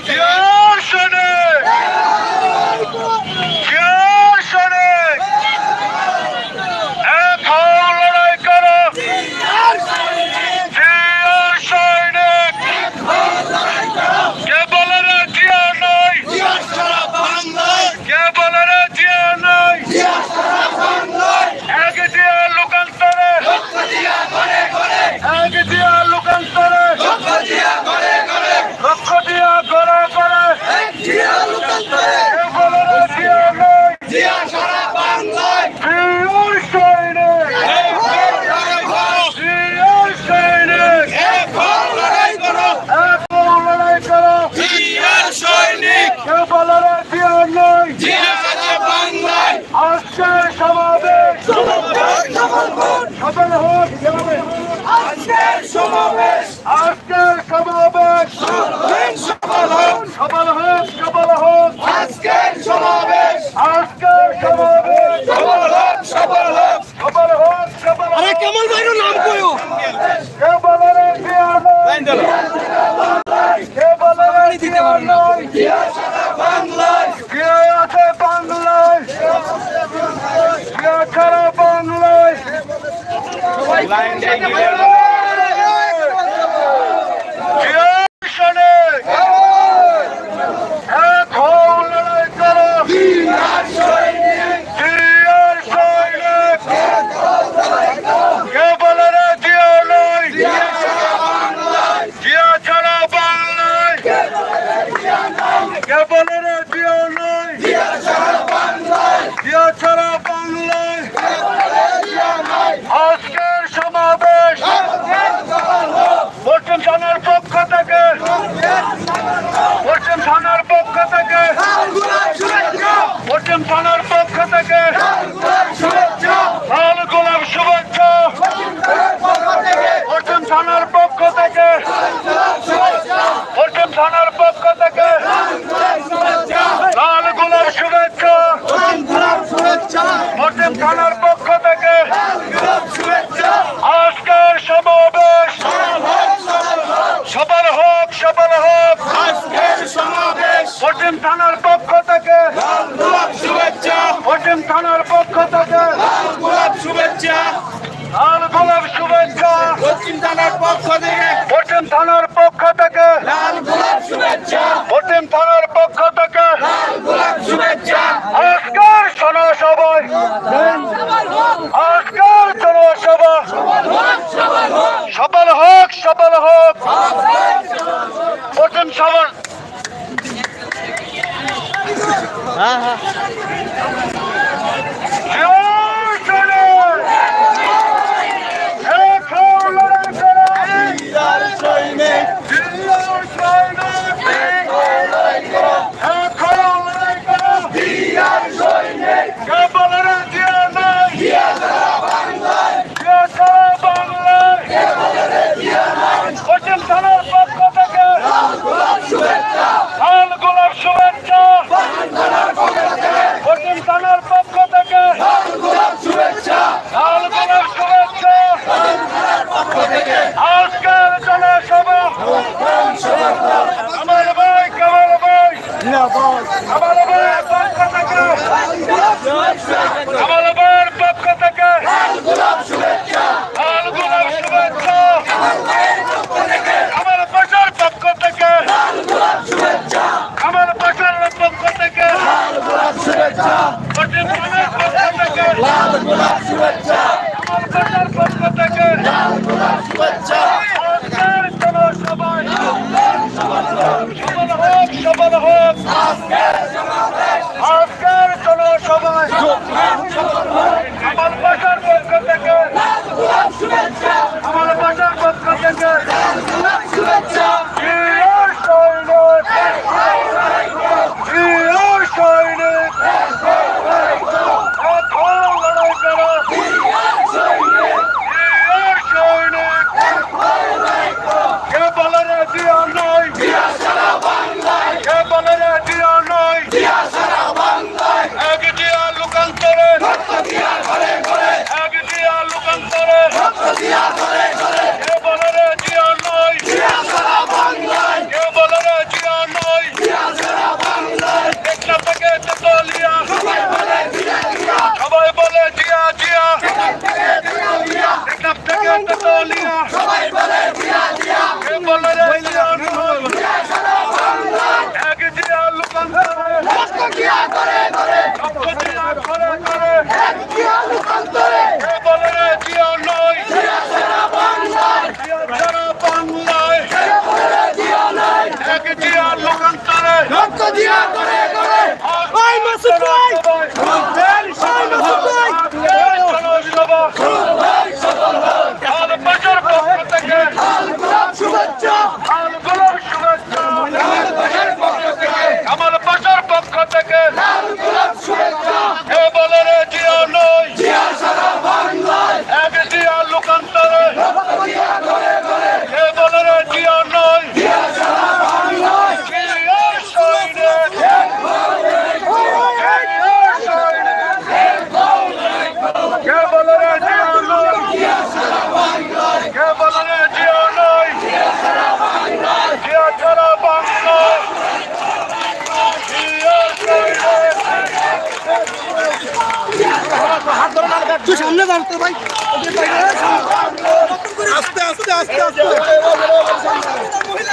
Ja! Kebaların diyarlar. Kebaların diyarlar. Yaşara bandılar. Kıyayate bandılar. Kıyakara bandılar. Kıyakara bandılar. পাঠানোর মুসলিম থানার পক্ষ থেকে আজকের আজকের জনসভা। সফল হোক সফল হোক। কঠিন সবার হ্যাঁ হ্যাঁ। থেকে লাল গোলাপ শুভেচ্ছা লাল গোলাপ শুভেচ্ছা আমার পক্ষ লাল গোলাপ শুভেচ্ছা সবাই সবাই হোক সবাই হোক একটু সামনে দাঁড়াতে ভাই। আস্তে আস্তে আস্তে আস্তে। মহিলা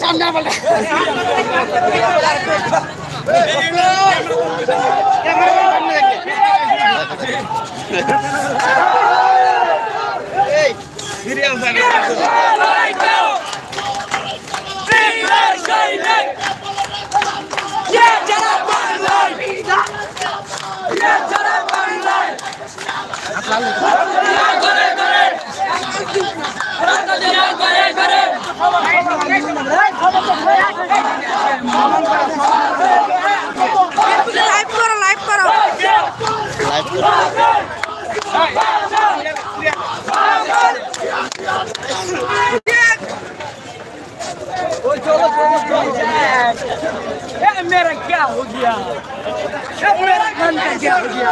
সামনে বলে Hey, video. Yeah. ये मेरा क्या हो गया सब मेरा खान का क्या हो गया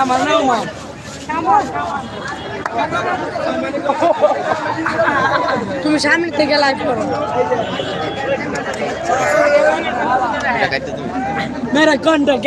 আমার নাম মা তুমি সামনে থেকে লাইভ করো মেরা কন্ট্যাক্ট